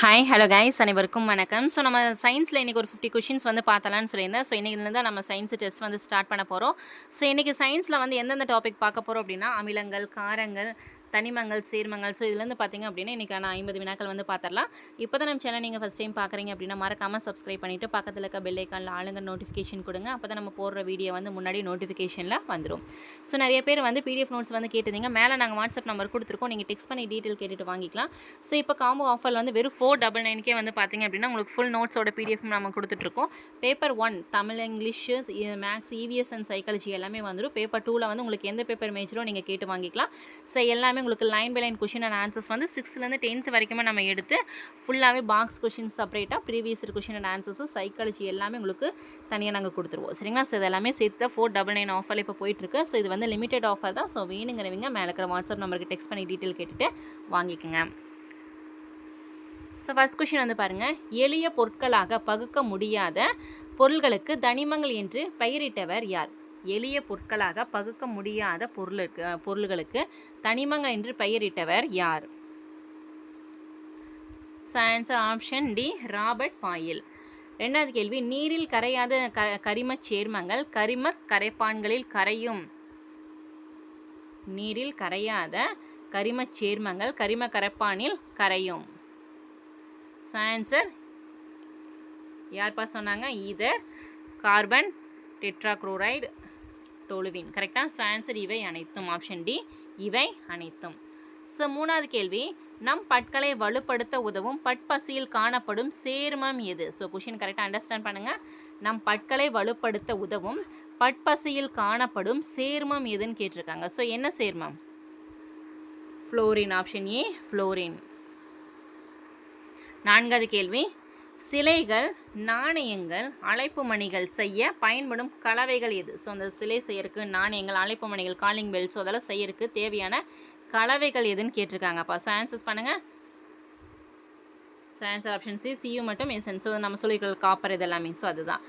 Hi hello guys அனைவருக்கும் வணக்கம். So நம்ம சயின்ஸில் இன்றைக்கி ஒரு ஃபிஃப்டி கொஷின்ஸ் வந்து பார்த்தலான்னு சொல்லியிருந்தேன். ஸோ இன்றைக்கிலேருந்து தான் நம்ம சயின்ஸ் டெஸ்ட் வந்து ஸ்டார்ட் பண்ண போகிறோம் ஸோ இன்றைக்கி சயின்ஸில் வந்து எந்தெந்த டாபிக் பார்க்க போகிறோம் அப்படின்னா அமிலங்கள் காரங்கள் தனிமங்கள் சேர்மங்கள். ஸோ இதுலேருந்து பார்த்திங்க அப்படின்னா இன்றைக்கான ஐம்பது வினாக்கள் வந்து பார்த்துடலாம் இப்போ தான் நம்ம சேனல் நீங்கள் ஃபஸ்ட் டைம் பார்க்குறீங்க அப்படின்னா மறக்காமல் சப்ஸ்கிரைப் பண்ணிவிட்டு பக்கத்தில் இருக்க பெல் ஐக்கானில் ஆளுங்க நோட்டிஃபிகேஷன் கொடுங்க. அப்போ தான் நம்ம போடுற வீடியோ வந்து முன்னாடி நோட்டிஃபிகேஷனில் வந்துடும் ஸோ நிறைய பேர் வந்து பிடிஎஃப் நோட்ஸ் வந்து கேட்டிருந்தீங்க. மேலே நாங்கள் வாட்ஸ்அப் நம்பர் கொடுத்துருக்கோம். நீங்கள் டெக்ஸ்ட் பண்ணி டீட்டெயில் கேட்டுட்டு வாங்கிக்கலாம். ஸோ இப்போ காம்போ ஆஃபர் வந்து வெறும் ஃபோர் டபுள் நைனுக்கே வந்து பார்த்திங்க அப்படின்னா உங்களுக்கு ஃபுல் நோட்ஸோட பிடிஎஃப் நம்ம கொடுத்துட்ருக்கோம். Paper one Tamil English maths EVS and psychology எல்லாமே வந்துடும் பேப்பர் டூவில் வந்து உங்களுக்கு எந்த பேப்பர் மேஜரோ நீங்கள் கேட்டு வாங்கிக்கலாம். ஸோ எல்லாமே உங்களுக்கு line by line question and answers வந்து சிக்ஸ்த்லேருந்து டென்த் வரைக்குமே நம்ம எடுத்து ஃபுல்லாகவே பாக்ஸ் கொஷின் செப்பரேட்டாக previous question and answers psychology எல்லாமே உங்களுக்கு தனியாக நாங்கள் கொடுத்துருவோம். சரிங்களா? ஸோ இது எல்லாமே சேர்த்து ஃபோர் டபுள் நைன் ஆஃபர் இப்போ போயிட்டுருக்கு. ஸோ இது வந்து லிமிடெட் ஆஃபர் தான். ஸோ வேணுங்கிறவங்க மேலே இருக்கிற வாட்ஸ்அப் நம்பருக்கு டெக்ஸ்ட் பண்ணி டீட்டெயில் கேட்டுட்டு வாங்கிக்கோங்க. ஸோ ஃபஸ்ட் கொஷின் வந்து பாருங்கள் எளிய பொருட்களாக பகுக்க முடியாத பொருள்களுக்கு தனிமங்கள் என்று பெயரிட்டவர் யார்? எளிய பொருட்களாக பகுக்க முடியாத பொருளுக்கு பொருள்களுக்கு தனிமங்கள் என்று பெயரிட்டவர் யார்? So answer option D Robert Boyle ரெண்டாவது கேள்வி நீரில் கரையாத க கரிமச் சேர்மங்கள் கரிமக் கரைப்பான்களில் கரையும். நீரில் கரையாத கரிமச் சேர்மங்கள் கரிம கரைப்பானில் கரையும். ஸோ ஆன்சர் யார்ப்பா சொன்னாங்க? ஈதர் கார்பன் டெட்ராக்ளோரைடு டோலுவின் கரெக்டாக ஸோ ஆன்சர் இவை அனைத்தும். ஆப்ஷன் டி இவை அனைத்தும். ஸோ மூணாவது கேள்வி நம் பற்களை வலுப்படுத்த உதவும் பட்பசியில் காணப்படும் சேர்மம் எது? ஸோ கொஷின் கரெக்டாக அண்டர்ஸ்டாண்ட் பண்ணுங்கள் நம் பற்களை வலுப்படுத்த உதவும் பட்பசியில் காணப்படும் சேர்மம் எதுன்னு கேட்டிருக்காங்க. ஸோ என்ன சேர்மம்? ஃப்ளோரின் ஆப்ஷன் ஏ ஃப்ளோரின் நான்காவது கேள்வி சிலைகள் நாணயங்கள் அழைப்பு மணிகள் செய்ய பயன்படும் கலவைகள் எது? ஸோ அந்த சிலை செய்யறதுக்கு நாணயங்கள் அழைப்பு மணிகள் காலிங் பெல் ஸோ அதெல்லாம் செய்யறதுக்கு தேவையான கலவைகள் எதுன்னு கேட்டிருக்காங்கப்பா ஸோ ஆன்சர்ஸ் பண்ணுங்கள் so answer option C CU மட்டும் எசன் ஸோ நம்ம சொல்லியிருக்கிற காப்பர் இதெல்லாமே ஸோ அதுதான்.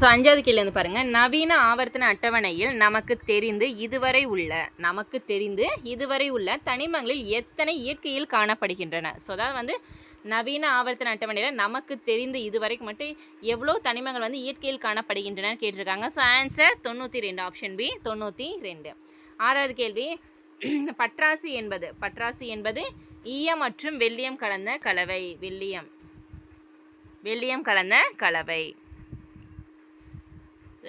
ஸோ அஞ்சாவது கேள்வி பாருங்கள் நவீன ஆவர்த்தன அட்டவணையில் நமக்கு தெரிந்து இதுவரை உள்ள நமக்கு தெரிந்து இதுவரை உள்ள தனிமங்களில் எத்தனை இயற்கையில் காணப்படுகின்றன? ஸோ அதாவது வந்து நவீன ஆவர்த்தன அட்டவணையில் நமக்கு தெரிந்த இதுவரைக்கும் மட்டும் எவ்வளோ தனிமங்கள் வந்து இயற்கையில் காணப்படுகின்றன கேட்டிருக்காங்க. ஸோ ஆன்சர் தொண்ணூற்றி ரெண்டு ஆப்ஷன் பி தொண்ணூற்றி ரெண்டு. ஆறாவது கேள்வி பற்றாசு என்பது பட்ராசு என்பது ஈயம் மற்றும் வெள்ளியம் கலந்த கலவை. வெள்ளியம் வெள்ளியம் கலந்த கலவை.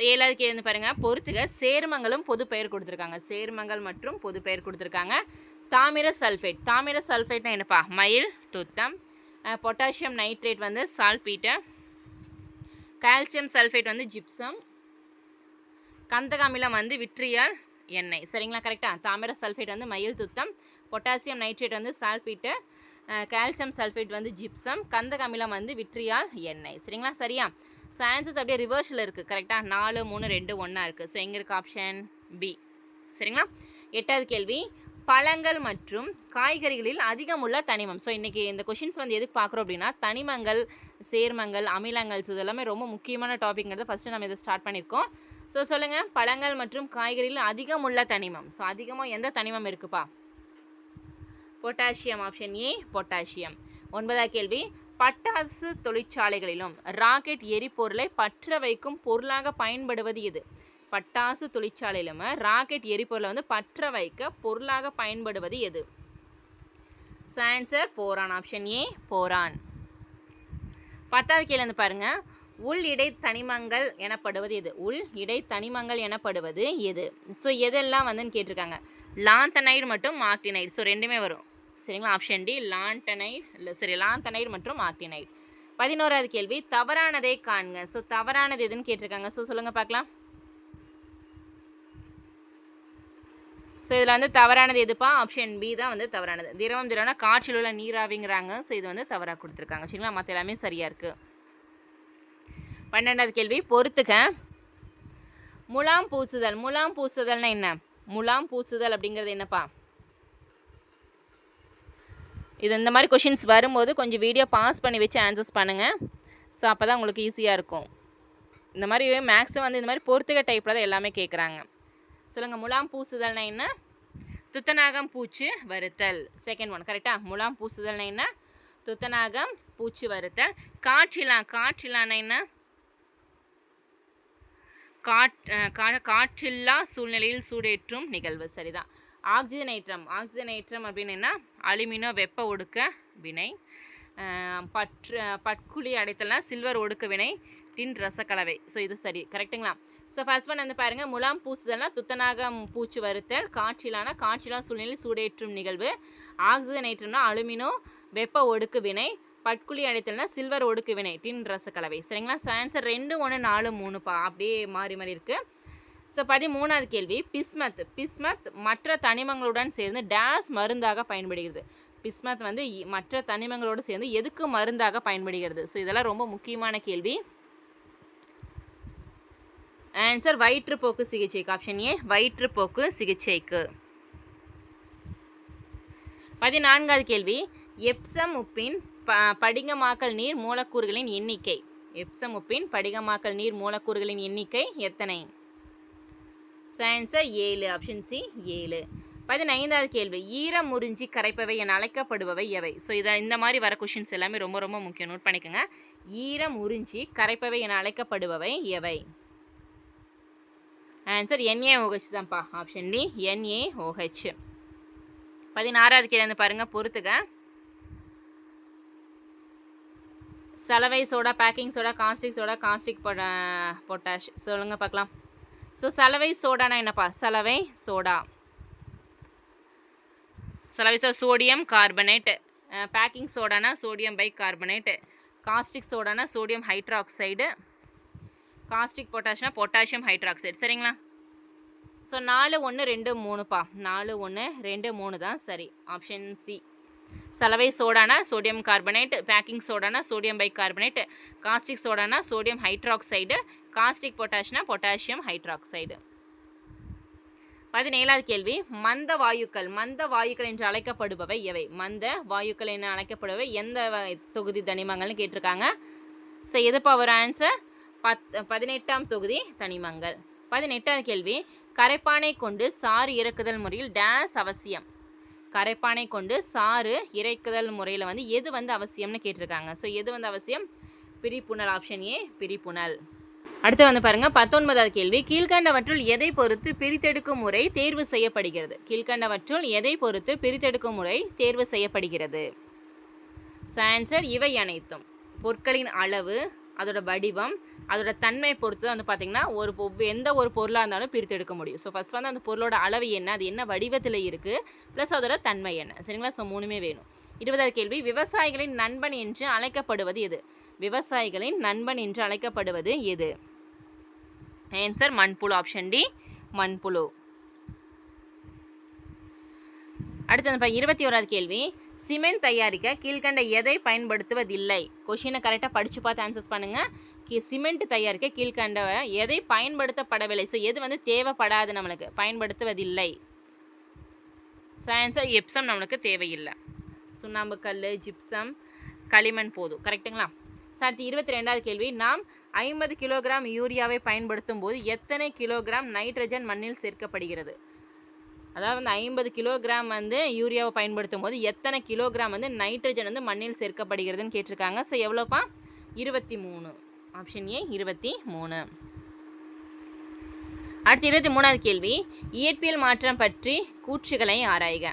ஏழாவது கேள்வி பாருங்க பொறுத்துக சேர்மங்களும் பொது பெயர் கொடுத்துருக்காங்க. சேர்மங்கள் மற்றும் பொது பெயர் கொடுத்துருக்காங்க. தாமிர சல்ஃபேட் தாமிர சல்ஃபேட்னா என்னப்பா? மயில் துத்தம் பொட்டாசியம் நைட்ரேட் வந்து சால்பீட்டர் கால்சியம் சல்ஃபேட் வந்து ஜிப்சம் கந்தகாமிலம் வந்து விட்ரியால் எண்ணெய். சரிங்களா? கரெக்டாக தாமிர சல்ஃபேட் வந்து மயில் துத்தம் பொட்டாசியம் நைட்ரேட் வந்து சால்பீட்டர் கால்சியம் சல்ஃபேட் வந்து ஜிப்சம் கந்தகாமிலம் வந்து விட்ரியால் எண்ணெய். சரிங்களா? சரியா? ஸோ ஆன்சர்ஸ் அப்படியே ரிவர்ஸில் இருக்குது கரெக்டாக நாலு மூணு ரெண்டு ஒன்றா இருக்குது ஸோ எங்கே இருக்குது ஆப்ஷன் பி சரிங்களா? எட்டாவது கேள்வி. பழங்கள் மற்றும் காய்கறிகளில் அதிகமுள்ள தனிமம். ஸோ இன்றைக்கி இந்த கொஷின்ஸ் வந்து எதுக்கு பார்க்குறோம் அப்படின்னா தனிமங்கள் சேர்மங்கள் அமிலங்கள் ஸோ இதெல்லாமே ரொம்ப முக்கியமான டாபிக்ங்கிறத ஃபஸ்ட்டு நம்ம இதை ஸ்டார்ட் பண்ணியிருக்கோம். ஸோ சொல்லுங்கள் பழங்கள் மற்றும் காய்கறிகளில் அதிகமுள்ள தனிமம். ஸோ அதிகமாக எந்த தனிமம் இருக்குப்பா? பொட்டாசியம் ஆப்ஷன் ஏ பொட்டாசியம் ஒன்பதாம் கேள்வி பட்டாசு தொழிற்சாலைகளிலும் ராக்கெட் எரிபொருளை பற்ற வைக்கும் பொருளாக பயன்படுவது எது? பட்டாசு தொழிற்சாலையிலும் ராக்கெட் எரிபொருளை வந்து பற்ற வைக்க பொருளாக பயன்படுவது எது? So answer boron option A boron பத்தாவது கேள்வி வந்து பாருங்கள் உள் இடை தனிமங்கள் எனப்படுவது எது? உள் இடை தனிமங்கள் எனப்படுவது எது? ஸோ எதெல்லாம் வந்துன்னு கேட்டிருக்காங்க. லாந்தனைடு மற்றும் ஆக்டினைடு. ஸோ ரெண்டுமே வரும். சரிங்களா? ஆப்ஷன் டி லாண்டனைடு இல்லை சரி லாந்தனைடு மற்றும் ஆக்டினைடு. பதினோராவது கேள்வி தவறானதை காண்க. ஸோ தவறானது எதுன்னு கேட்டிருக்காங்க. ஸோ சொல்லுங்கள் பார்க்கலாம். ஸோ இதில் வந்து தவறானது எதுப்பா? ஆப்ஷன் பி தான் வந்து தவறானது. திரவம் திரவம்னா காற்றில் உள்ள நீராவிங்கிறாங்க. ஸோ இது வந்து தவறாக கொடுத்துருக்காங்க. சரிங்களா? மற்ற எல்லாமே சரியாக இருக்குது பன்னெண்டாவது கேள்வி. பொறுத்துக்க. முலாம் பூசுதல். முலாம் பூசுதல்னா என்ன? முலாம் பூசுதல் அப்படிங்கிறது என்னப்பா? இது இந்த மாதிரி கொஷின்ஸ் வரும்போது கொஞ்சம் வீடியோ பாஸ் பண்ணி வச்சு ஆன்சர்ஸ் பண்ணுங்கள் ஸோ அப்போ தான் உங்களுக்கு ஈஸியாக இருக்கும். இந்த மாதிரி மேக்ஸும் வந்து இந்த மாதிரி பொறுத்துக்க டைப்பில் தான் எல்லாமே கேட்குறாங்க சொல்லுங்கள் முலாம் பூசுதல்னா என்ன? துத்தநாகம் பூச்சி வறுத்தல் செகண்ட் ஒன் கரெக்டாக முலாம் பூசுதல்னா என்ன? துத்தநாகம் பூச்சி வறுத்தல் காற்றிலாம் காற்றிலான என்ன? காட் கா- காற்றில்லா சூழ்நிலையில் சூடேற்றும் நிகழ்வு. சரிதான். ஆக்சிஜனேற்றம். ஆக்சிஜனேற்றம் அப்படின்னு என்ன? அலுமினோ வெப்ப ஒடுக்க வினை. பற்று பட்குழி அடைத்தல்னா சில்வர் ஒடுக்க வினை. டின் ரசக்கலவை. ஸோ இது சரி. கரெக்ட்டுங்களா ஸோ ஃபர்ஸ்ட் ஒன் வந்து பாருங்கள் முலாம் பூசுதல்னா துத்தநாக பூச்சி வறுத்தல் காற்றிலான காற்றிலான சூழ்நிலை சூடேற்றும் நிகழ்வு ஆக்சிஜனேற்றம்னா அலுமினோ வெப்ப ஒடுக்கு வினை பட்குழி அடைத்தல்னா சில்வர் ஒடுக்கு வினை டின் ரச கலவை சரிங்களா? ஸோ ஆன்சர் ரெண்டு ஒன்று நாலு மூணுப்பா அப்படியே மாறி மாறி இருக்குது ஸோ பதிமூணாவது கேள்வி பிஸ்மத். பிஸ்மத் மற்ற தனிமங்களுடன் சேர்ந்து டேஸ் மருந்தாக பயன்படுகிறது. பிஸ்மத் வந்து இ- மற்ற தனிமங்களோடு சேர்ந்து எதுக்கு மருந்தாக பயன்படுகிறது? ஸோ இதெல்லாம் ரொம்ப முக்கியமான கேள்வி. ஆன்சர் வயிற்றுப்போக்கு சிகிச்சைக்கு. ஆப்ஷன் ஏ வயிற்றுப்போக்கு சிகிச்சைக்கு. பதினான்காவது கேள்வி. எப்சம் உப்பின் ப படிகமாக்கல் நீர் மூலக்கூறுகளின் எண்ணிக்கை. எப்சம் உப்பின் படிகமாக்கல் நீர் மூலக்கூறுகளின் எண்ணிக்கை எத்தனை? ஆன்சர் ஏழு. ஆப்ஷன் சி ஏழு. பதினைந்தாவது கேள்வி. ஈரம் உறிஞ்சி கரைப்பவை என அழைக்கப்படுபவை எவை? ஸோ இதை இந்த மாதிரி வர கொஷின்ஸ் எல்லாமே ரொம்ப ரொம்ப முக்கியம். நோட் பண்ணிக்கோங்க. ஈரம் உறிஞ்சி கரைப்பவை என அழைக்கப்படுபவை எவை? ஆன்சர் என்ஏஓஹெச் தான்ப்பா ஆப்ஷன் டி என்ஏஓஹெச் பதினாறாவது கேள்வி பாருங்கள் பொறுத்துக்க சலவை soda baking soda caustic soda caustic potash சொல்லுங்கள் பார்க்கலாம். ஸோ சலவை சோடானா என்னப்பா? சலவை சோடா. சலவை சோ சோடியம் கார்பனேட் பேக்கிங் சோடானா சோடியம் பை கார்பனேட்டு காஸ்டிக் சோடானா சோடியம் ஹைட்ராக்சைடு காஸ்டிக் பொட்டாஷ்னா பொட்டாசியம் ஹைட்ராக்சைடு சரிங்களா? ஸோ நாலு ஒன்று ரெண்டு மூணுப்பா. நாலு ஒன்று ரெண்டு மூணு தான் சரி. ஆப்ஷன் சி சலவை சோடானா சோடியம் கார்பனேட் பேக்கிங் சோடானா சோடியம் பை கார்பனேட் காஸ்டிக் சோடானா சோடியம் ஹைட்ராக்சைடு காஸ்டிக் பொட்டாஷ்னா பொட்டாசியம் ஹைட்ராக்சைடு பதினேழாவது கேள்வி. மந்த வாயுக்கள் மந்த வாயுக்கள் என்று அழைக்கப்படுபவை எவை? மந்த வாயுக்கள் என அழைக்கப்படுபவை. எந்த தொகுதி தனிமங்கள்னு கேட்டிருக்காங்க. ஸோ எதுப்பா ஒரு ஆன்சர் பத் பதினெட்டாம் தொகுதி தனிமங்கள். பதினெட்டாவது கேள்வி. கரைப்பானை கொண்டு சாறு இறக்குதல் முறையில் டேஸ் அவசியம். கரைப்பானை கொண்டு சாறு இறைக்குதல் முறையில் வந்து எது வந்து அவசியம்னு கேட்டிருக்காங்க. ஸோ எது வந்து அவசியம்? பிரிப்புணல் ஆப்ஷன் ஏ பிரிப்புணல் அடுத்து வந்து பாருங்கள் பத்தொன்பதாவது கேள்வி. கீழ்கண்டவற்றுள் எதை பொறுத்து பிரித்தெடுக்கும் முறை தேர்வு செய்யப்படுகிறது? கீழ்கண்டவற்றுள் எதை பொறுத்து பிரித்தெடுக்கும் முறை தேர்வு செய்யப்படுகிறது? ஆன்சர் இவை அனைத்தும். பொருட்களின் அளவு அதோட வடிவம் அதோட தன்மை பொறுத்து வந்து பார்த்திங்கன்னா ஒரு பொ- எந்த ஒரு பொருளாக இருந்தாலும் பிரித்தெடுக்க முடியும். ஸோ ஃபஸ்ட் வந்து அந்த பொருளோட அளவு என்ன அது என்ன வடிவத்தில் இருக்குது ப்ளஸ் அதோட தன்மை என்ன. சரிங்களா? ஸோ மூணுமே வேணும். இருபதாவது கேள்வி விவசாயிகளின் நண்பன் என்று அழைக்கப்படுவது எது? விவசாயிகளின் நண்பன் என்று அழைக்கப்படுவது எது? ஆன்சர் மண்புழு ஆப்ஷன் டி மண்புழு. அடுத்து அந்த இருபத்தி ஓராவது கேள்வி சிமெண்ட் தயாரிக்க கீழ்கண்ட எதை பயன்படுத்துவதில்லை? கொஷினை கரெக்டாக படித்து பார்த்து ஆன்சர்ஸ் பண்ணுங்கள் சிமெண்ட் தயாரிக்க கீழ்கண்ட எதை பயன்படுத்தப்படவில்லை? ஸோ எது வந்து தேவைப்படாது நம்மளுக்கு? பயன்படுத்துவதில்லை. ஸோ ஆன்சர் எப்சம் நம்மளுக்கு தேவையில்லை. சுண்ணாம்பு கல் ஜிப்சம் களிமண் போதும். கரெக்ட்டுங்களா ஸோ அடுத்து இருபத்தி ரெண்டாவது கேள்வி. நாம் ஐம்பது கிலோகிராம் யூரியாவை பயன்படுத்தும் போது எத்தனை கிலோகிராம் நைட்ரஜன் மண்ணில் சேர்க்கப்படுகிறது? அதாவது வந்து ஐம்பது கிலோகிராம் வந்து யூரியாவை பயன்படுத்தும் போது எத்தனை கிலோகிராம் வந்து நைட்ரஜன் வந்து மண்ணில் சேர்க்கப்படுகிறதுன்னு கேட்டிருக்காங்க. ஸோ எவ்வளோப்பா? இருபத்தி மூணு. ஆப்ஷன் ஏ இருபத்தி மூணு. அடுத்து இருபத்தி மூணாவது கேள்வி. இயற்பியல் மாற்றம் பற்றி கூற்றுகளை ஆராய்க.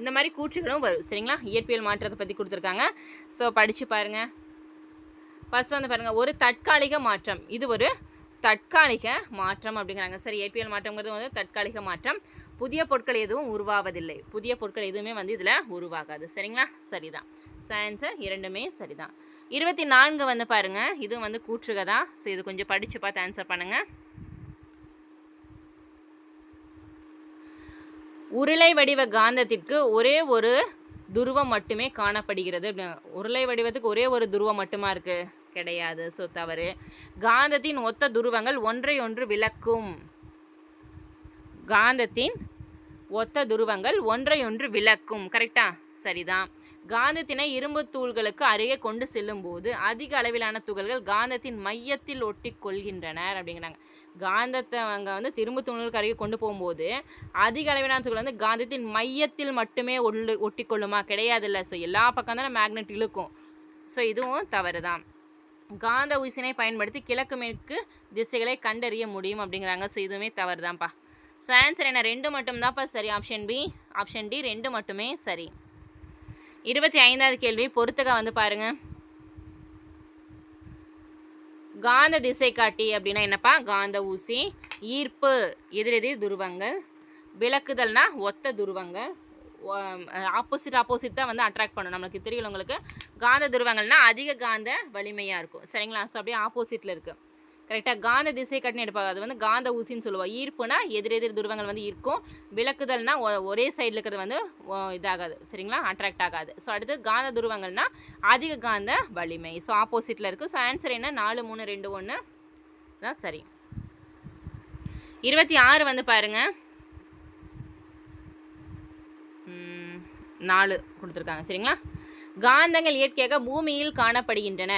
இந்த மாதிரி கூற்றுகளும் வரும் சரிங்களா? இயற்பியல் மாற்றத்தை பற்றி கொடுத்துருக்காங்க. ஸோ படித்து பாருங்கள் ஃபஸ்ட் வந்து பாருங்கள் ஒரு தற்காலிக மாற்றம். இது ஒரு தற்காலிக மாற்றம் அப்படிங்கிறாங்க. சரி இயற்பியல் மாற்றங்கிறது வந்து தற்காலிக மாற்றம். புதிய பொருட்கள் எதுவும் உருவாவதில்லை. புதிய பொருட்கள் எதுவுமே வந்து இதில் உருவாகாது. சரிங்களா? சரிதான். ஸோ ஆன்சர் இரண்டுமே சரிதான். இருபத்தி நான்கு வந்து பாருங்க. இதுவும் வந்து கூற்றுக தான். ஸோ இது கொஞ்சம் படித்து பார்த்து ஆன்சர் பண்ணுங்க. உருளை வடிவ காந்தத்திற்கு ஒரே ஒரு துருவம் மட்டுமே காணப்படுகிறது. உருளை வடிவத்துக்கு ஒரே ஒரு துருவம் மட்டுமா இருக்கு? கிடையாது. ஸோ தவறு. காந்தத்தின் ஒத்த துருவங்கள் ஒன்றை ஒன்று விளக்கும். காந்தத்தின் ஒத்த துருவங்கள் ஒன்றை ஒன்று விளக்கும். கரெக்டா சரிதான். காந்தத்தினை இரும்பு தூள்களுக்கு அருகே கொண்டு செல்லும்போது அதிக அளவிலான துகள்கள் காந்தத்தின் மையத்தில் ஒட்டி கொள்கின்றனர் அப்படிங்கிறாங்க. காந்தத்தை அங்கே வந்து திரும்ப தூண்களுக்கு அருகே கொண்டு போகும்போது அதிக அளவிலான துகள் வந்து காந்தத்தின் மையத்தில் மட்டுமே ஒள்ளு ஒட்டி கொள்ளுமா கிடையாதுல்ல. ஸோ எல்லா பக்கம் தானே மேக்னெட் இழுக்கும். ஸோ இதுவும் தவறு தான் காந்த ஊசினை பயன்படுத்தி கிழக்கு மேற்கு திசைகளை கண்டறிய முடியும் அப்படிங்கிறாங்க. ஸோ இதுவுமே தவறு தான்ப்பா ஸோ ஆன்சர் என்ன? ரெண்டு மட்டும்தான்ப்பா சரி. ஆப்ஷன் பி ஆப்ஷன் டி ரெண்டு மட்டுமே சரி. இருபத்தி ஐந்தாவது கேள்வி. பொறுத்துக்க வந்து பாருங்க. காந்த திசை காட்டி அப்படின்னா என்னப்பா? காந்த ஊசி. ஈர்ப்பு எதிரெதிர் துருவங்கள். விளக்குதல்னா ஒத்த துருவங்கள். ஆப்போசிட் ஆப்போசிட் தான் வந்து அட்ராக்ட் பண்ணும். நம்மளுக்கு தெரியும் உங்களுக்கு. காந்த துருவங்கள்னா அதிக காந்த வலிமையாக இருக்கும். சரிங்களா? ஸோ அப்படியே ஆப்போசிட்டில் இருக்குது கரெக்டாக காந்த திசை கட்டினு எடுப்பாங்க. அது வந்து காந்த ஊசின்னு சொல்லுவோம். ஈர்ப்புனா எதிரெதிர் துருவங்கள் வந்து இருக்கும் விளக்குதல்னா ஒ- ஒரே சைடில் இருக்கிறது வந்து இதாகாது. சரிங்களா? அட்ராக்ட் ஆகாது. ஸோ அடுத்து காந்த துருவங்கள்னா அதிக காந்த வலிமை. ஸோ ஆப்போசிட்டில் இருக்குது ஸோ ஆன்சர் என்ன? நாலு மூணு ரெண்டு ஒன்று தான் சரி. இருபத்தி ஆறு வந்து பாருங்கள் நாலு கொடுத்துருக்காங்க. சரிங்களா? காந்தங்கள் இயற்கையாக பூமியில் காணப்படுகின்றன.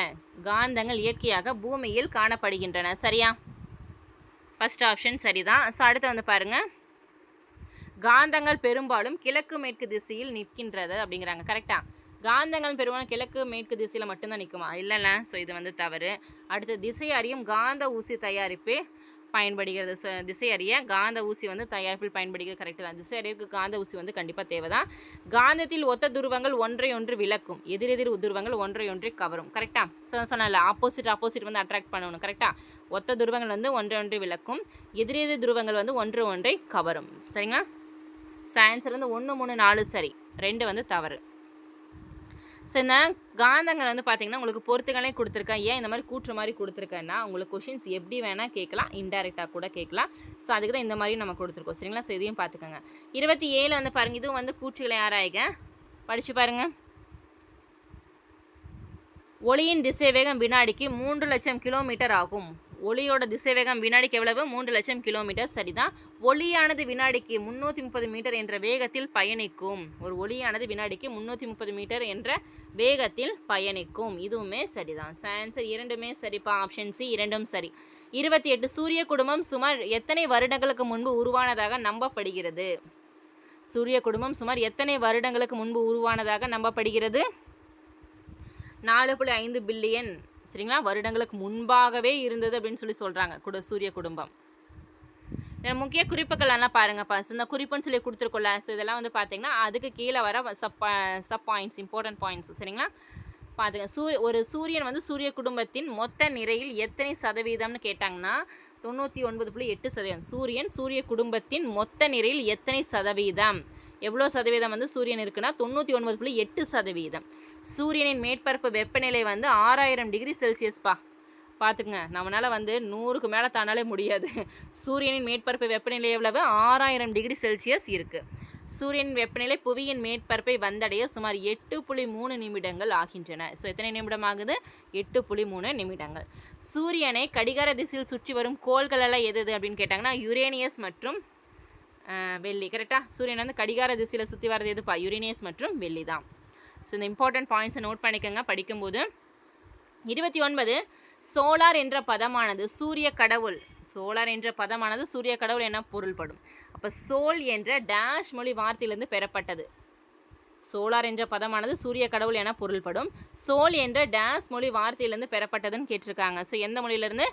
காந்தங்கள் இயற்கையாக பூமியில் காணப்படுகின்றன. சரியா? ஃபஸ்ட் ஆப்ஷன் சரிதான். ஸோ அடுத்து வந்து பாருங்கள் காந்தங்கள் பெரும்பாலும் கிழக்கு மேற்கு திசையில் நிற்கின்றது அப்படிங்கிறாங்க. கரெக்டாக காந்தங்கள் பெரும்பாலும் கிழக்கு மேற்கு திசையில் மட்டும்தான் நிற்குமா இல்லைல்ல. ஸோ இது வந்து தவறு. அடுத்து திசை அறியும் காந்த ஊசி தயாரிப்பு பயன்படுகிறது. திசை அறிய காந்த ஊசி வந்து தயாரிப்பில் பயன்படுகிறது. கரெக்டு தான். திசை அறிவுக்கு காந்த ஊசி வந்து கண்டிப்பாக தேவை தான் காந்தத்தில் ஒத்த துருவங்கள் ஒன்றை ஒன்று விளக்கும். எதிரெதிர் துருவங்கள் ஒன்றை ஒன்றை கவரும். கரெக்டாக ஸோ சொன்னல ஆப்போசிட் ஆப்போசிட் வந்து அட்ராக்ட் பண்ணணும். கரெக்டாக ஒத்த துருவங்கள் வந்து ஒன்றை ஒன்றை விளக்கும். எதிரெதிர் துருவங்கள் வந்து ஒன்று ஒன்றை கவரும். சரிங்களா? சயின்ஸ் வந்து ஒன்று மூணு நாலு சரி. ரெண்டு வந்து தவறு. ஸோ இந்த காந்தங்கள் வந்து பார்த்தீங்கன்னா உங்களுக்கு பொறுத்துகளே கொடுத்துருக்கேன். ஏன் இந்த மாதிரி கூற்று மாதிரி கொடுத்துருக்கேன்னா உங்களுக்கு கொஷின்ஸ் எப்படி வேணால் கேட்கலாம் இன்டெரக்டாக கூட கேட்கலாம். ஸோ அதுக்கு தான் இந்த மாதிரி நம்ம கொடுத்துருக்கோம். சரிங்களா? ஸோ இதையும் பார்த்துக்கோங்க. இருபத்தி ஏழு வந்து பாருங்கள் இதுவும் வந்து கூற்றுகளை ஆராய்க. படித்து பாருங்கள் ஒளியின் திசைவேகம் வினாடிக்கு மூன்று லட்சம் கிலோமீட்டர் ஆகும். ஒளியோட திசைவேகம் வினாடிக்கு எவ்வளவு? மூன்று லட்சம் கிலோமீட்டர். சரிதான். ஒளியானது வினாடிக்கு முந்நூற்றி முப்பது மீட்டர் என்ற வேகத்தில் பயணிக்கும். ஒரு ஒளியானது வினாடிக்கு முந்நூற்றி முப்பது மீட்டர் என்ற வேகத்தில் பயணிக்கும். இதுவுமே சரிதான். ஆன்சர் இரண்டுமே சரிப்பா. ஆப்ஷன் சி இரண்டும் சரி. இருபத்தி எட்டு சூரிய குடும்பம் சுமார் எத்தனை வருடங்களுக்கு முன்பு உருவானதாக நம்பப்படுகிறது? சூரிய குடும்பம் சுமார் எத்தனை வருடங்களுக்கு முன்பு உருவானதாக நம்பப்படுகிறது? நாலு புள்ளி ஐந்து பில்லியன் சரிங்களா? வருடங்களுக்கு முன்பாகவே இருந்தது அப்படின்னு சொல்லி சொல்கிறாங்க குடு சூரிய குடும்பம். முக்கிய குறிப்புகள் எல்லாம் பாருங்கப்பா இந்த குறிப்புன்னு சொல்லி கொடுத்துருக்கோம்ல ஸோ இதெல்லாம் வந்து பார்த்தீங்கன்னா அதுக்கு கீழே வர sub sub points important points சரிங்களா? பார்த்துங்க சூரிய ஒரு சூரியன் வந்து சூரிய குடும்பத்தின் மொத்த நிறையில் எத்தனை சதவீதம்னு கேட்டாங்கன்னா தொண்ணூற்றி ஒன்பது புள்ளி எட்டு சதவீதம். சூரியன் சூரிய குடும்பத்தின் மொத்த நிறையில் எத்தனை சதவீதம்? எவ்வளோ சதவீதம் வந்து சூரியன் இருக்குன்னா தொண்ணூற்றி ஒன்பது புள்ளி எட்டு சதவீதம். சூரியனின் மேற்பரப்பு வெப்பநிலை வந்து ஆறாயிரம் டிகிரி செல்சியஸ்ப்பா பார்த்துக்குங்க நம்மளால் வந்து நூறுக்கு மேலே தானாலே முடியாது. சூரியனின் மேற்பரப்பு வெப்பநிலை எவ்வளவு? ஆறாயிரம் டிகிரி செல்சியஸ் இருக்குது சூரியனின் வெப்பநிலை புவியின் மேற்பரப்பை வந்தடைய சுமார் எட்டு புள்ளி மூணு நிமிடங்கள் ஆகின்றன. ஸோ எத்தனை நிமிடம் ஆகுது? எட்டு புள்ளி மூணு நிமிடங்கள். சூரியனை கடிகார திசையில் சுற்றி வரும் கோள்கள் எல்லாம் எது எது அப்படின்னு கேட்டாங்கன்னா யுரேனியஸ் மற்றும் வெள்ளி. கரெக்டாக சூரியன் வந்து கடிகார திசையில் சுற்றி வர்றது எதுப்பா? யுரேனியஸ் மற்றும் வெள்ளி தான். ஸோ இந்த இம்பார்ட்டன்ட் பாயிண்ட்ஸை நோட் பண்ணிக்கோங்க படிக்கும்போது. இருபத்தி ஒன்பது சோலார் என்ற பதமானது சூரிய கடவுள். சோலார் என்ற பதமானது சூரிய கடவுள் என பொருள்படும். அப்போ சோல் என்ற டேஷ் மொழி வார்த்தையிலிருந்து பெறப்பட்டது. சோலார் என்ற பதமானது சூரிய கடவுள் என பொருள்படும். சோல் என்ற டேஷ் மொழி வார்த்தையிலிருந்து பெறப்பட்டதுன்னு கேட்டிருக்காங்க. ஸோ எந்த மொழியிலிருந்து?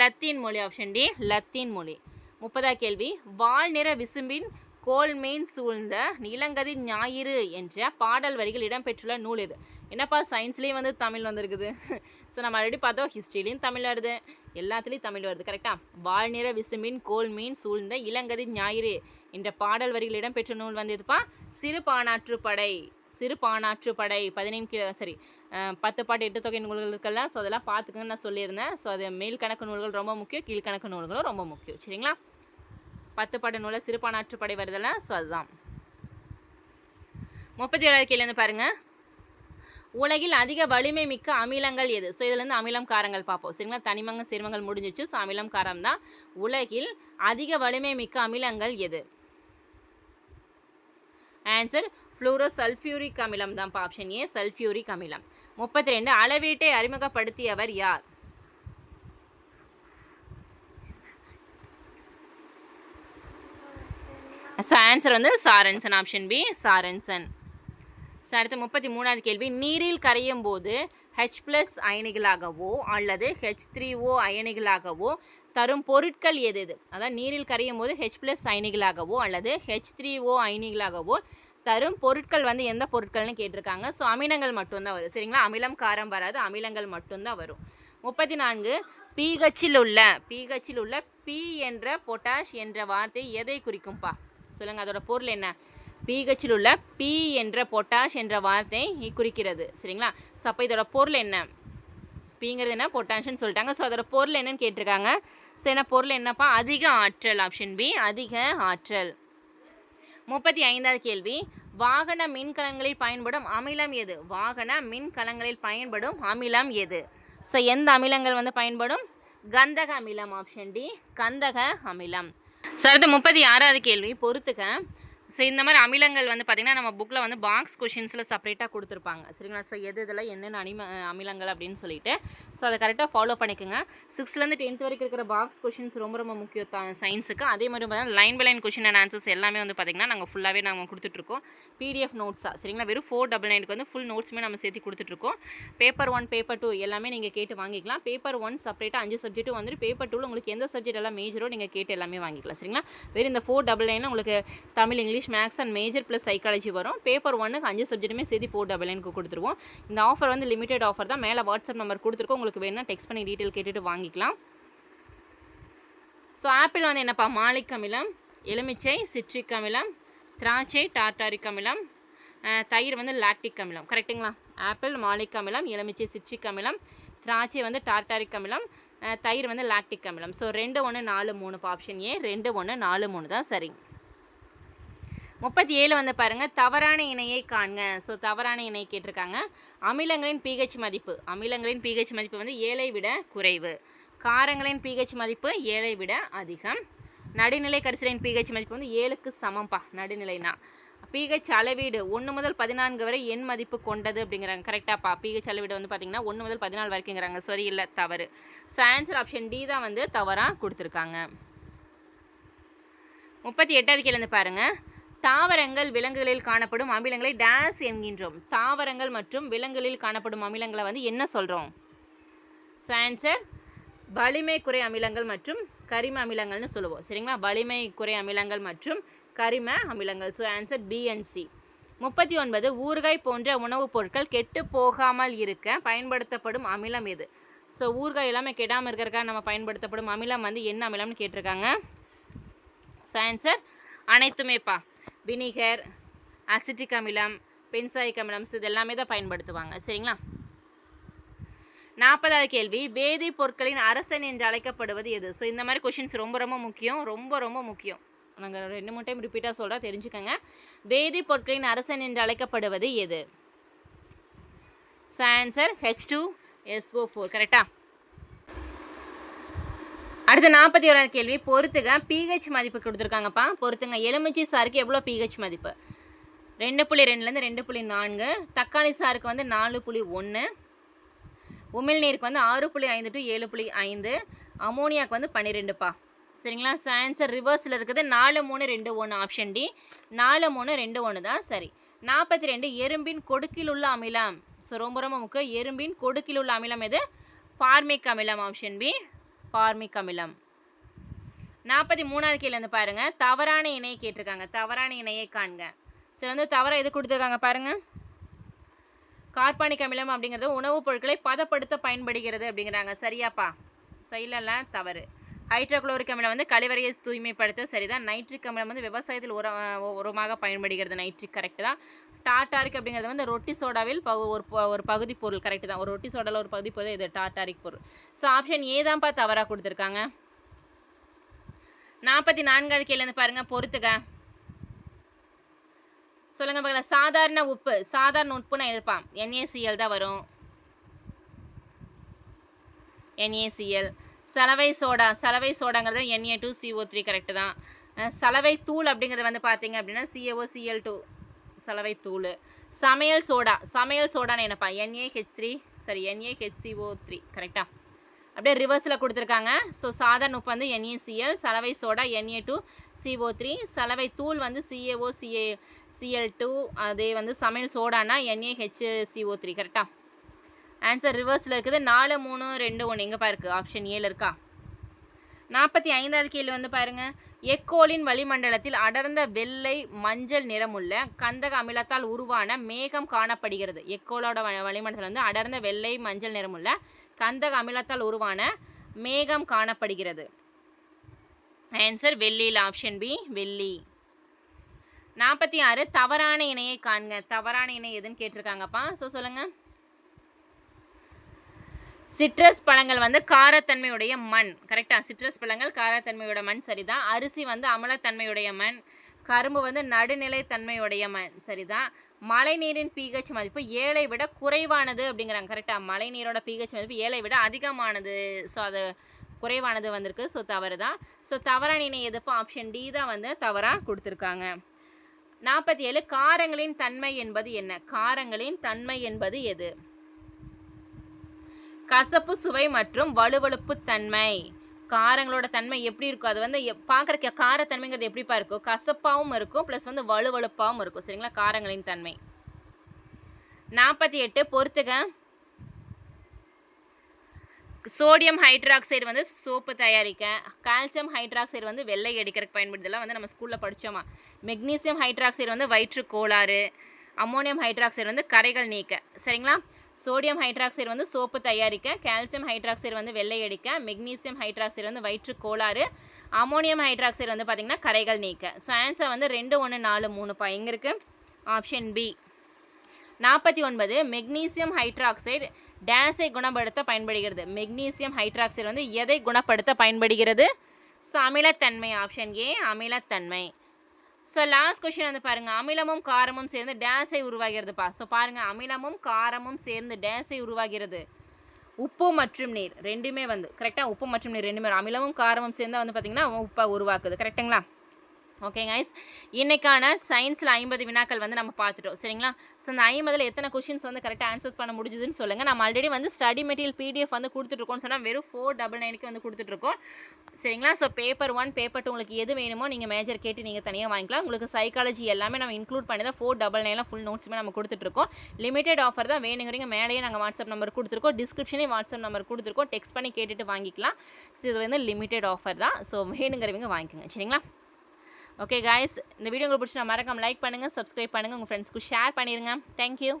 லத்தீன் மொழி ஆப்ஷன் டி லத்தீன் மொழி. முப்பதா கேள்வி. வால் நிற விசும்பின் கோல்மேன் சூழ்ந்த நிலங்கதி ஞாயிறு என்ற பாடல் வரிகள் இடம்பெற்றுள்ள நூல் இது. என்னப்பா சயின்ஸ்லேயும் வந்து தமிழ் வந்திருக்குது. ஸோ நம்ம ஆல்ரெடி பார்த்தோம் ஹிஸ்ட்ரிலையும் தமிழ் வருது. எல்லாத்துலேயும் தமிழ் வருது கரெக்டாக வாழ்நிற விசும்பின் கோல் மீன் சூழ்ந்த இளங்கதி ஞாயிறு என்ற பாடல் வரிகள் இடம்பெற்ற நூல் வந்ததுப்பா சிறு பானாற்று படை. சிறு பானாற்று படை. பதினைந்து கிலோ சரி பத்து பாட்டு எட்டு தொகை நூல்கள் இருக்கல ஸோ அதெல்லாம் பார்த்துக்கன்னு நான் சொல்லியிருந்தேன். ஸோ அது மேல் கணக்கு நூல்கள் ரொம்ப முக்கியம் கீழ்கணக்கு நூல்களும் ரொம்ப முக்கியம். சரிங்களா? பத்து பாட்டு நூலை சிறுபானாற்று படை வருதில்ல ஸோ அதுதான். முப்பத்தி ஏழாவது கேள்வி பாருங்கள் உலகில் அதிக வலிமை மிக்க அமிலங்கள் எது? ஸோ இதுலேருந்து அமிலம் காரங்கள் பார்ப்போம். சரிங்களா? தனிமங்கள் சேர்மங்கள் முடிஞ்சிச்சு. ஸோ அமிலம் காரம் தான். உலகில் அதிக வலிமை மிக்க அமிலங்கள் எது? ஆன்சர் ஃப்ளூரோ சல்ஃபியூரிக் அமிலம் தான். ஆப்ஷன் ஏ சல்ஃபியூரிக் அமிலம். முப்பத்தி ரெண்டு அளவீட்டை அறிமுகப்படுத்தியவர் யார்? ஸோ ஆன்சர் வந்து சாரன்சன் ஆப்ஷன் பி சாரன்சன். ஸோ அடுத்து முப்பத்தி மூணாவது கேள்வி. நீரில் கரையும் போது ஹெச் ப்ளஸ் அயனிகளாகவோ அல்லது ஹெச் த்ரீ ஓ அயனிகளாகவோ தரும் பொருட்கள் எது எது? அதாவது நீரில் கரையும் போது ஹெச் ப்ளஸ் அயனிகளாகவோ அல்லது ஹெச் த்ரீ ஓ அயனிகளாகவோ தரும் பொருட்கள் வந்து எந்த பொருட்கள்னு கேட்டிருக்காங்க. ஸோ அமிலங்கள் மட்டும்தான் வரும். சரிங்களா? அமிலம் காரம் வராது. அமிலங்கள் மட்டும்தான் வரும். முப்பத்தி நான்கு பிஹெச்சில் உள்ள பிஹெச்சில் உள்ள பி என்ற பொட்டாஷ் என்ற வார்த்தை எதை குறிக்கும்பா? சொல்லுங்கள் அதோட பொருள் என்ன? பிஹெச்சில் உள்ள பி என்ற பொட்டாஷ் என்ற வார்த்தை குறிக்கிறது சரிங்களா? ஸோ அப்போ இதோட பொருள் என்ன? பிங்கிறது என்ன? பொட்டாஷ்னு சொல்லிட்டாங்க. ஸோ அதோட பொருள் என்னன்னு கேட்டிருக்காங்க. ஸோ என்ன பொருள் என்னப்பா? அதிக ஆற்றல் ஆப்ஷன் பி அதிக ஆற்றல். முப்பத்தி ஐந்தாவது கேள்வி. வாகன மின்கலங்களில் பயன்படும் அமிலம் எது? வாகன மின்கலங்களில் பயன்படும் அமிலம் எது? ஸோ எந்த அமிலங்கள் வந்து பயன்படும்? கந்தக அமிலம் ஆப்ஷன் டி கந்தக அமிலம். ஸோ அடுத்து முப்பத்தி ஆறாவது கேள்வி. பொறுத்துக்க. ஸோ இந்த மாதிரி அமிலங்கள் வந்து பார்த்திங்கன்னா நம்ம புக்கில் வந்து பாக்ஸ் கொஷின்ஸில் செப்பரேட்டாக கொடுத்துருப்பாங்க. சரிங்களா? ஸோ எது இதில் என்னென்ன அனிம அமிலங்கள் அப்படின்னு சொல்லிட்டு. ஸோ அதை கரெக்டாக ஃபாலோ பண்ணிக்கோங்க. சிக்ஸ்த்லேருந்து டென்த் வரைக்கும் இருக்கிற பாக்ஸ் கொஷின்ஸ் ரொம்ப ரொம்ப முக்கியம் தான் சயின்ஸுக்கு அதே மாதிரி பார்த்தீங்கன்னா line by line question and answers எல்லாமே வந்து பார்த்திங்கன்னா நாங்கள் ஃபுல்லாகவே நாங்கள் கொடுத்துட்ருக்கோம். பிடிஎஃப் நோட்ஸாக சரிங்களா? வெறும் ஃபோர் டபுள் நைனுக்கு வந்து ஃபுல் நோட்ஸுமே நம்ம சேர்த்து கொடுத்துட்ருக்கோம். பேப்பர் ஒன் பேப்பர் டூ எல்லாமே நீங்கள் கேட்டு வாங்கிக்கலாம். பேப்பர் ஒன் செப்பரேட்டாக அஞ்சு சப்ஜெக்ட்டும் வந்துட்டு பேப்பர் டூவில் உங்களுக்கு எந்த சப்ஜெக்ட் எல்லாம் மேஜரோ நீங்கள் கேட்டு எல்லாமே வாங்கிக்கலாம். சரிங்களா? வெறும் இந்த ஃபோர் டபுள் நைன் உங்களுக்கு Tamil English maths and major plus psychology வரும். பேப்பர் ஒன்னுக்கு அஞ்சு சப்ஜெக்ட்டுமே சேர்த்து ஃபோர் டபுள் நைனுக்கு கொடுத்துருவோம். இந்த ஆஃபர் வந்து லிமிடெட் ஆஃபர் தான். மேலே வாட்ஸ்அப் நம்பர் கொடுத்துருக்கோம். உங்களுக்கு வேணால் டெக்ஸ்ட் பண்ணி டீட்டெயில் கேட்டுட்டு வாங்கிக்கலாம். ஸோ ஆப்பிள் வந்து என்னப்பா? மாலிக் அமிலம் எலுமிச்சை சிட்ரிக் அமிலம் திராட்சை டார்டாரிக் அமிலம் தயிர் வந்து லாக்டிக் அமிலம். கரெக்ட்டுங்களா ஆப்பிள் மாலிக் அமிலம் எலுமிச்சை சிட்ரிக் அமிலம் திராட்சை வந்து டார்டாரிக் அமிலம் தயிர் வந்து லாக்டிக் அமிலம். ஸோ ரெண்டு ஒன்று நாலு மூணு ஆப்ஷன் ஏ ரெண்டு ஒன்று நாலு மூணு தான் சரிங்க முப்பத்தி ஏழு வந்து பாருங்கள் தவறான இணையை காண்க. ஸோ தவறான இணை கேட்டிருக்காங்க. அமிலங்களின் பிஹெச் மதிப்பு. அமிலங்களின் பிஹெச் மதிப்பு வந்து ஏழை விட குறைவு. காரங்களின் பிஹெச் மதிப்பு ஏழை விட அதிகம். நடுநிலை கரிசலின் பிஹெச் மதிப்பு வந்து ஏழுக்கு சமம்ப்பா நடுநிலைனா. பிஹெச் அளவீடு ஒன்று முதல் பதினான்கு வரை எண் மதிப்பு கொண்டது அப்படிங்கிறாங்க. கரெக்டாப்பா பிஹெச் அளவீடு வந்து பார்த்தீங்கன்னா ஒன்று முதல் பதினாலு வரைக்குங்கிறாங்க. சரி இல்லை தவறு. ஸோ ஆன்சர் ஆப்ஷன் டி தான் வந்து தவறாக கொடுத்துருக்காங்க. முப்பத்தி எட்டாவது கேள்வி வந்து தாவரங்கள் விலங்குகளில் காணப்படும் அமிலங்களை டேஸ் என்கின்றோம். தாவரங்கள் மற்றும் விலங்குகளில் காணப்படும் அமிலங்களை வந்து என்ன சொல்கிறோம் ஸோ ஆன்சர் வலிமை குறை அமிலங்கள் மற்றும் கரிம அமிலங்கள்னு சொல்லுவோம். சரிங்களா? வலிமை குறை அமிலங்கள் மற்றும் கரிம அமிலங்கள். ஸோ ஆன்சர் பிஎன்சி முப்பத்தி ஒன்பது ஊறுகாய் போன்ற உணவுப் பொருட்கள் கெட்டு போகாமல் இருக்க பயன்படுத்தப்படும் அமிலம் எது? ஸோ ஊறுகாய் எல்லாமே கெடாமல் இருக்கிறக்காக நம்ம பயன்படுத்தப்படும் அமிலம் வந்து என்ன அமிலம்னு கேட்டிருக்காங்க? ஸோ ஆன்சர் அனைத்துமேப்பா வினிகர் அசிட்டிக் அமிலம் பென்சாயிக் அமிலம் இது எல்லாமே தான் பயன்படுத்துவாங்க. சரிங்களா? நாற்பதாவது கேள்வி. வேதி பொருட்களின் அரசன் என்று அழைக்கப்படுவது எது? ஸோ இந்த மாதிரி கொஷின்ஸ் ரொம்ப ரொம்ப முக்கியம். ரொம்ப ரொம்ப முக்கியம். நாங்கள் ரெண்டு மூணு டைம் ரிப்பீட்டாக சொல்கிறோம் தெரிஞ்சுக்கோங்க. வேதி பொருட்களின் அரசன் என்று அழைக்கப்படுவது எது? So answer H two SO four கரெக்டாக அடுத்த நாற்பத்தி ஓராவது கேள்வி பொறுத்துக பிஹெச் மதிப்பு கொடுத்துருக்காங்கப்பா. பொறுத்துங்க எலுமிச்சை சாருக்கு எவ்வளோ பிஹெச் மதிப்பு? ரெண்டு புள்ளி ரெண்டுலேருந்து ரெண்டு புள்ளி நான்கு. தக்காளி சாருக்கு வந்து நாலு புள்ளி ஒன்று உமிழ்நீருக்கு வந்து ஆறு புள்ளி ஐந்து டு ஏழு புள்ளி ஐந்து. அமோனியாவுக்கு வந்து பன்னிரெண்டுப்பா. சரிங்களா? ஸோ ஆன்சர் ரிவர்ஸில் இருக்குது. நாலு மூணு ரெண்டு ஒன்று ஆப்ஷன் டி நாலு மூணு ரெண்டு ஒன்று தான் சரி. நாற்பத்தி ரெண்டு எறும்பின் கொடுக்கில் உள்ள அமிலம். ஸோ ரொம்ப ரொம்ப முக்கியம். எறும்பின் கொடுக்கில் உள்ள அமிலம் எது? பார்மிக் அமிலம் ஆப்ஷன் பி பார்மிக் அமிலம் நாற்பத்தி மூணாவது கீழேருந்து பாருங்கள் பாருங்க. தவறான இணையை கேட்டிருக்காங்க. தவறான இணையை காண்க. சரி வந்து தவறாக எது கொடுத்துருக்காங்க பாருங்க. கார்பானிக் அமிலம் அப்படிங்கிறது உணவுப் பொருட்களை பதப்படுத்த பயன்படுகிறது அப்படிங்கிறாங்க. சரியாப்பா? சரியில்ல தவறு. ஹைட்ரோக்ளோரிக் அமிலம் வந்து கழிவறையை தூய்மைப்படுத்த சரிதான். நைட்ரிக் அமிலம் வந்து விவசாயத்தில் உர உரமாக பயன்படுகிறது. நைட்ரிக் கரெக்டு தான். டாட்டாரிக் அப்படிங்கிறது வந்து ரொட்டி சோடாவில் பகு ஒரு ப- ஒரு பகுதி பொருள் கரெக்டு தான். ஒரு ரொட்டி சோடாவில் ஒரு பகுதி பொருள் இது டாட்டாரிக் பொருள். ஸோ ஆப்ஷன் ஏ தான்ப்பா தவறாக கொடுத்துருக்காங்க. நாற்பத்தி நான்காவது கேள்வி பாருங்கள் பொறுத்துக்க சொல்லுங்க பார்க்கலாம் சாதாரண உப்பு சாதாரண உப்புன்னு எதிர்ப்பான் என்ஏசிஎல் தான் வரும். என்ஏசிஎல் சலவை சோடா சலவை சோடாங்கிறது NA two CO three correct தான். சலவை தூள் அப்படிங்கிறது வந்து பார்த்தீங்க அப்படின்னா சிஏஓ சிஎல் டூ சலவை தூள். சமையல் சோடா சமையல் சோடான்னு என்னப்பா? NAH three sorry NAHCO three கரெக்டாக அப்படியே ரிவர்ஸில் கொடுத்துருக்காங்க. ஸோ சாதாரண உப்பு வந்து என்ஏசிஎல் சலவை soda NA two CO three சலவை தூள் வந்து சிஏஓ சிஏ சிஎல் டூ அதே வந்து சமையல் சோடானா என்ஏஹெச் சிஓ த்ரீ கரெக்டாக ஆன்சர் ரிவர்ஸில் இருக்குது. நாலு மூணு ரெண்டு ஒன்று எங்கே இருக்குது ஆப்ஷன் ஏழு இருக்கா? நாற்பத்தி ஐந்தாவது கேள்வி வந்து பாருங்கள் எக்கோலின் வளிமண்டலத்தில் அடர்ந்த வெள்ளை மஞ்சள் நிறமுள்ள கந்தக அமிலத்தால் உருவான மேகம் காணப்படுகிறது. எக்கோலோட வ- வளிமண்டலத்தில் வந்து அடர்ந்த வெள்ளை மஞ்சள் நிறமுள்ள கந்தக அமிலத்தால் உருவான மேகம் காணப்படுகிறது. ஆன்சர் வெள்ளியில் ஆப்ஷன் பி வெள்ளி. நாற்பத்தி ஆறு தவறான இணையை காண்க. தவறான இணை எதுன்னு கேட்டிருக்காங்கப்பா. ஸோ சொல்லுங்கள் சிட்ரஸ் பழங்கள் வந்து காரத்தன்மையுடைய மண். கரெக்டாக சிட்ரஸ் பழங்கள் காரத்தன்மையோட மண் சரிதான். அரிசி வந்து அமலத்தன்மையுடைய மண். கரும்பு வந்து நடுநிலை தன்மையுடைய மண் சரிதான். மழைநீரின் பிஹெச் மதிப்பு ஏழை விட குறைவானது அப்படிங்கிறாங்க. கரெக்டாக மழைநீரோட பிஹெச் மதிப்பு ஏழை விட அதிகமானது. ஸோ அது குறைவானது வந்திருக்கு. ஸோ தவறு தான் ஸோ தவறான இணை எதிர்ப்பு ஆப்ஷன் டி தான் வந்து தவறாக கொடுத்துருக்காங்க. நாற்பத்தி ஏழு காரங்களின் தன்மை என்பது என்ன? காரங்களின் தன்மை என்பது எது? கசப்பு சுவை மற்றும் வலுவழுப்பு தன்மை. காரங்களோட தன்மை எப்படி இருக்கும்? அது வந்து பார்க்குறக்கு காரத்தன்மைங்கிறது எப்படிப்பா இருக்கும் கசப்பாகவும் இருக்கும் ப்ளஸ் வந்து வலுவழுப்பாகவும் இருக்கும். சரிங்களா? காரங்களின் தன்மை. நாற்பத்தி எட்டு பொறுத்துக. சோடியம் ஹைட்ராக்சைடு வந்து சோப்பு தயாரிக்க கால்சியம் ஹைட்ராக்சைடு வந்து வெள்ளை எடுக்கிறதுக்கு பயன்படுதலாம் வந்து நம்ம ஸ்கூலில் படித்தோமா மெக்னீசியம் ஹைட்ராக்சைடு வந்து வயிற்று கோளாறு அம்மோனியம் ஹைட்ராக்சைடு வந்து கரைகள் நீக்க. சரிங்களா? சோடியம் ஹைட்ராக்சைடு வந்து சோப்பு தயாரிக்க கால்சியம் ஹைட்ராக்சைடு வந்து வெள்ளை அடிக்க மெக்னீசியம் ஹைட்ராக்சைடு வந்து வயிற்று கோளாறு அமோனியம் ஹைட்ராக்சைடு வந்து பார்த்திங்கன்னா கரைகள் நீக்க. ஸோ ஆன்சர் வந்து ரெண்டு ஒன்று நாலு மூணுப்பா எங்கே இருக்குது ஆப்ஷன் பி நாற்பத்தி ஒன்பது மெக்னீசியம் ஹைட்ராக்சைடு டேஸை குணப்படுத்த பயன்படுகிறது. மெக்னீசியம் ஹைட்ராக்சைடு வந்து எதை குணப்படுத்த பயன்படுகிறது? ஸோ அமிலத்தன்மை. ஆப்ஷன் ஏ அமிலத்தன்மை. ஸோ லாஸ்ட் கொஷின் வந்து பாருங்கள் அமிலமும் காரமும் சேர்ந்து டேஸை உருவாகிறதுப்பா. ஸோ பாருங்கள் அமிலமும் காரமும் சேர்ந்து டேஸை உருவாகிறது. உப்பு மற்றும் நீர் ரெண்டுமே வந்து கரெக்டாக உப்பு மற்றும் நீர் ரெண்டுமே. அமிலமும் காரமும் சேர்ந்தால் வந்து பார்த்திங்கன்னா உப்பை உருவாக்குது. கரெக்டுங்களா ஓகே கைஸ் இன்றைக்கான சயின்ஸில் ஐம்பது வினாக்கள் வந்து நம்ம பார்த்துட்டோம். சரிங்களா? ஸோ இந்த ஐம்பதில் எத்தனை கொஷின்ஸ் வந்து கரெக்டாக ஆன்சர்ஸ் பண்ண முடிஞ்சுதுன்னு சொல்லுங்கள் நம்ம ஆல்ரெடி வந்து ஸ்டடி மெட்டீரியல் பிடிஎஃப் வந்து கொடுத்துட்ருக்கோம்னு சொன்னால் வெறும் ஃபோர் டபுள் நைனுக்கு வந்து கொடுத்துட்ருக்கோம் சரிங்களா? So paper one paper two உங்களுக்கு எது வேணுமோ நீங்கள் மேஜர் கேட்டு நீங்கள் தனியாக வாங்கிக்கலாம். உங்களுக்கு சைக்காலஜி எல்லாமே நம்ம இன்க்ளூட் பண்ணி தான் ஃபோர் டபுள் நைனில் ஃபுல் நோட்ஸுமே நம்ம கொடுத்துட்ருக்கோம் லிமிடெட் ஆஃபர் தான் வேணுங்கிறீங்க. மேலேயே நாங்கள் வாட்ஸ்அப் நம்பர் கொடுத்துருக்கோம். டிஸ்கிரிப்ஷனே வாட்ஸ்அப் நம்பர் கொடுத்துருக்கோம். டெக்ஸ்ட் பண்ணி கேட்டுட்டு வாங்கிக்கலாம். ஸோ இது வந்து லிமிடெட் ஆஃபர் தான். ஸோ வேணுங்கிறவங்க வாங்கிக்கோங்க. சரிங்களா? ஓகே காய்ஸ் இந்த வீடியோ உங்களுக்கு பிடிச்சி மறக்காம லைக் பண்ணுங்கள் சப்ஸ்கிரைப் பண்ணுங்கள் உங்கள் ஃப்ரெண்ட்ஸ்க்கு ஷேர் பண்ணிடுங்க தேங்க்யூ